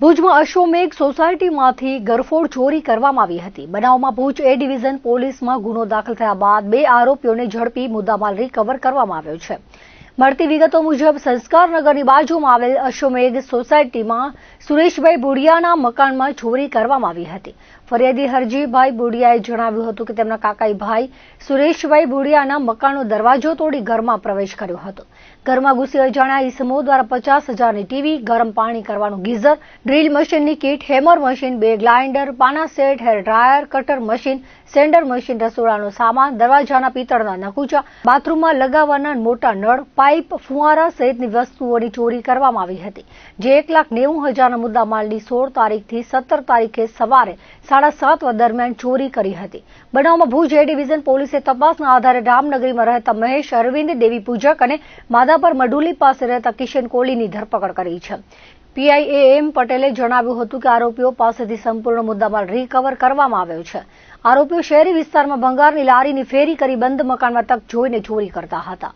ભુજમાં અશ્વમેઘ સોસાયટીમાંથી ગરફોડ ચોરી કરવામાં આવી હતી. બનાવમાં ભુજ એ ડિવિઝન પોલીસમાં ગુનો દાખલ થયા બાદ બે આરોપીઓને ઝડપી મુદ્દામાલ રિકવર કરવામાં આવ્યો છે. મળતી વિગતો મુજબ સંસ્કારનગરની બાજુમાં આવેલ અશ્વમેઘ સોસાયટીમાં સુરેશભાઈ બોડિયાના મકાનમાં ચોરી કરવામાં આવી હતી. ફરિયાદી હરજીભાઈ બોડિયાએ જણાવ્યું હતું કે તેમના કાકાઈ ભાઈ સુરેશભાઈ બોડિયાના મકાનનો દરવાજો તોડી ઘરમાં પ્રવેશ કર્યો હતો. ઘરમાં ઘૂસી અજાણ્યા ઈસમો દ્વારા પચાસ હજારની ટીવી, ગરમ પાણી કરવાનું ગીઝર, ડ્રીલ મશીનની કીટ, હેમર મશીન, બે ગ્લાઇન્ડર, પાના set, hair dryer, cutter machine sander machine રસોડાનો સામાન, દરવાજાના પિત્તળના નકુચા, બાથરૂમમાં લગાવવાના મોટા નળ, પાઇપ, ફુવારા સહિતની વસ્તુઓની ચોરી કરવામાં આવી હતી. જે એક લાખ નેવું હજારના મુદ્દામાલની સોળ તારીખથી સત્તર તારીખે સવારે સાડા સાત દરમિયાન ચોરી કરી હતી. બનાવમાં ભુજ એ ડિવિઝન પોલીસે તપાસના આધારે રામનગરીમાં રહેતા મહેશ અરવિંદ, દેવી પૂજક અને માધાપર મડુલી પાસે રહેતા કિશન કોહલીની ધરપકડ કરી છે. પીઆઈ એમ પટેલે જણાવ્યું હતું કે આરોપીઓ પાસેથી સંપૂર્ણ મુદ્દામાલ રિકવર કરવામાં આવ્યો છે. આરોપીઓ શહેરી વિસ્તારમાં ભંગારની લારીની ફેરી કરી બંધ મકાનમાં તક જોઈને ચોરી કરતા હતા.